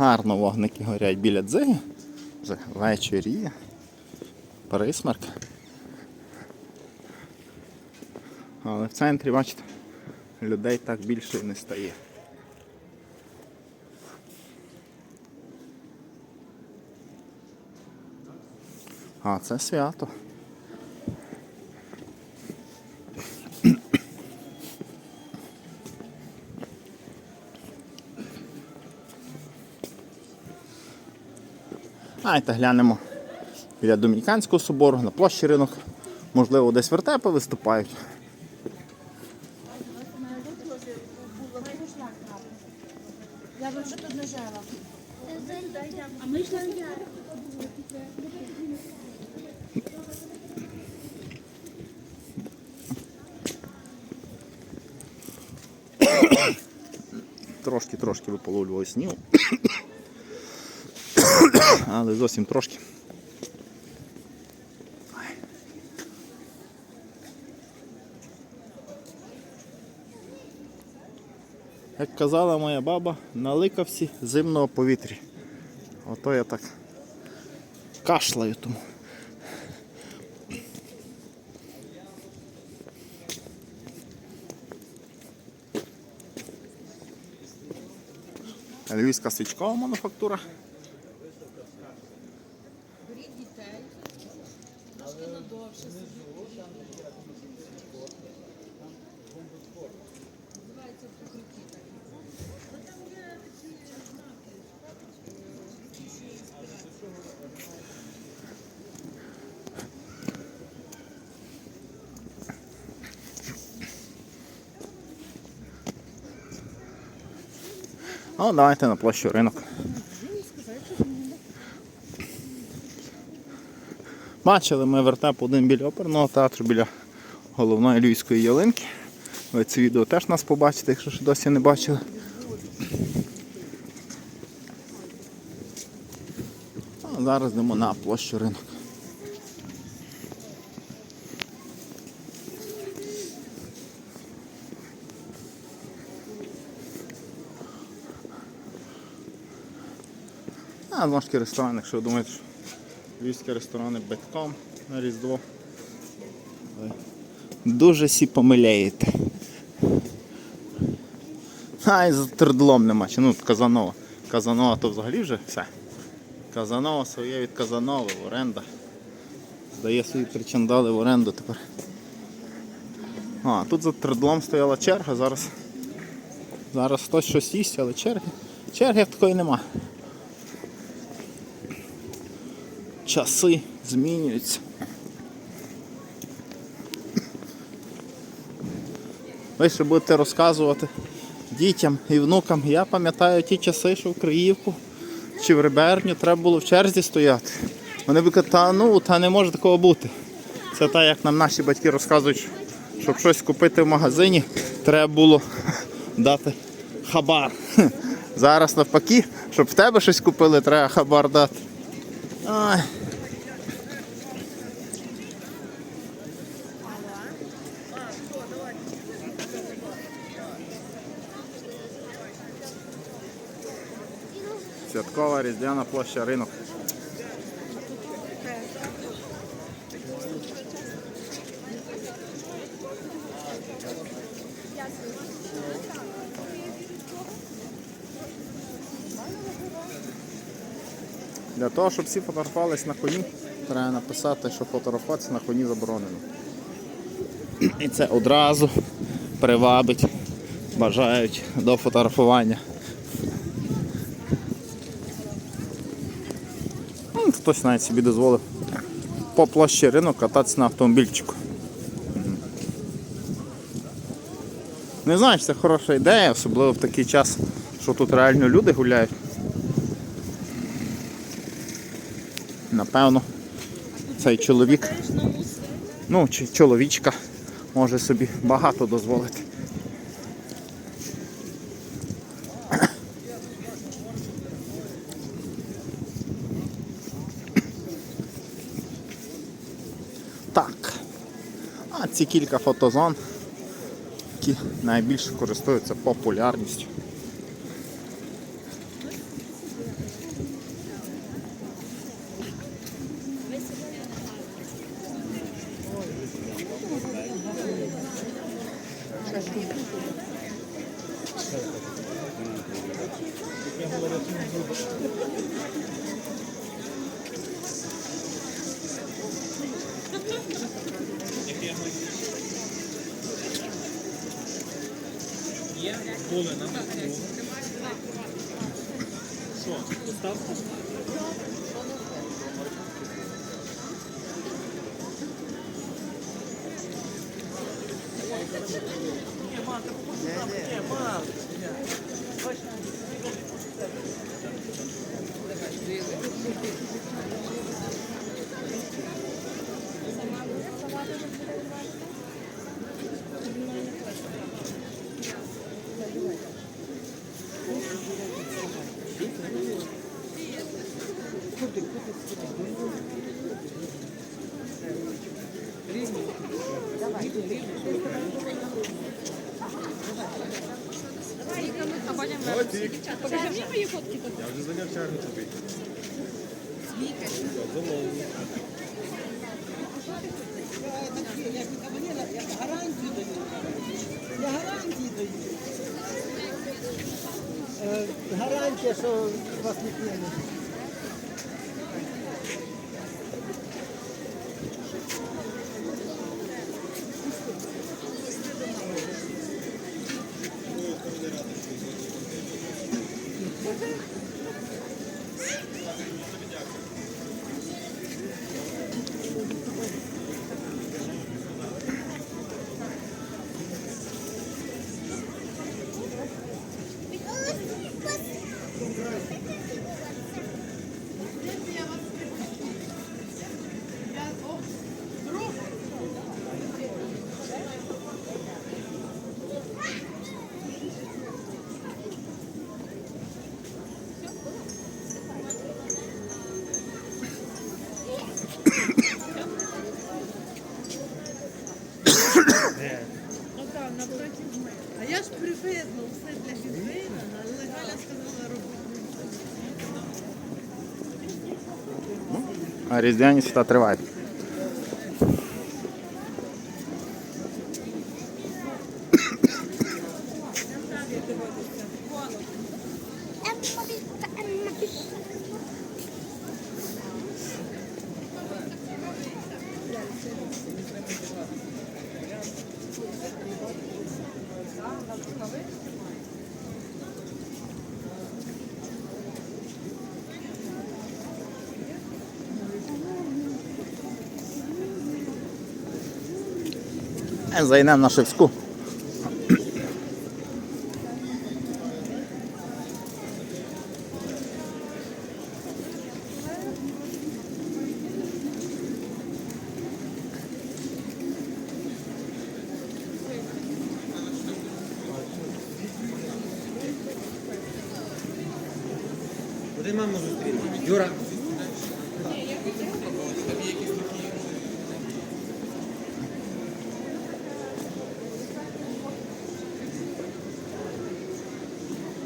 Гарно вогники горять біля дзиги. Вже вечоріє. Присмерк. Але в центрі, бачите, людей так більше не стає. А це свято. Давайте глянемо біля Домініканського собору, на площі ринок. Можливо, десь вертепи виступають. Я вже тут не. А ми йшли. Трошки-трошки виполовлювали снігу. Але зовсім трошки. Як казала моя баба, наликався зимного повітря. Ото я так кашлаю тому. Львівська свічкова мануфактура. Ну, давайте на площу ринок. Бачили ми вертеп один біля оперного театру, біля головної львівської ялинки. Ви це відео теж нас побачите, якщо ще досі не бачили. А зараз йдемо на площу ринок. А, знову ж таки ресторан, якщо ви думаєте, що львівські ресторани битком на Різдво. Дуже сі помиляєте. А, і за тердлом нема. Чи ну Казанова. Казанова то взагалі вже все. Казанова своє від Казанови, оренда. Здає свої причандали в оренду тепер. А, тут за тердлом стояла черга, зараз. Зараз хтось щось їсть, але черги. Черги такої нема. Часи змінюються. Ви ще будете розказувати дітям і внукам. Я пам'ятаю ті часи, що в Криївку чи в Риберню треба було в черзі стояти. Вони б казали, та ну, та не може такого бути. Це так, як нам наші батьки розказують, щоб щось купити в магазині, треба було дати хабар. Зараз навпаки, щоб в тебе щось купили, треба хабар дати. Ай. Святкова різдвяна площа ринок. Для того, щоб всі фотографувались на коні, треба написати, що фотографуватися на коні заборонено. І це одразу привабить бажають до фотографування. Хтось навіть собі дозволив по площі ринок кататися на автомобільчику. Не знаю, це хороша ідея, особливо в такий час, що тут реально люди гуляють. Напевно, цей чоловік, ну чи чоловічка може собі багато дозволити. Так. А ці кілька фотозон, які найбільше користуються популярністю. Я говорю, Є поле на метро. Що, поставку? Ні, мам, так покажу там, ні, мам. Бачите? Покажи мені мої фотки тут. Я вже зайняв чарну тобі. Замовлю. Я говорила, гарантію даю. Я гарантію даю. Гарантія, що вас не п'ємо. Де? Ну там, напротив мене. А я ж привезла все для Гізвейна, але Галя сказала робити. А різдвяні свята тривають. Зайдемо на Шевську. Де маму зустріли? Юра.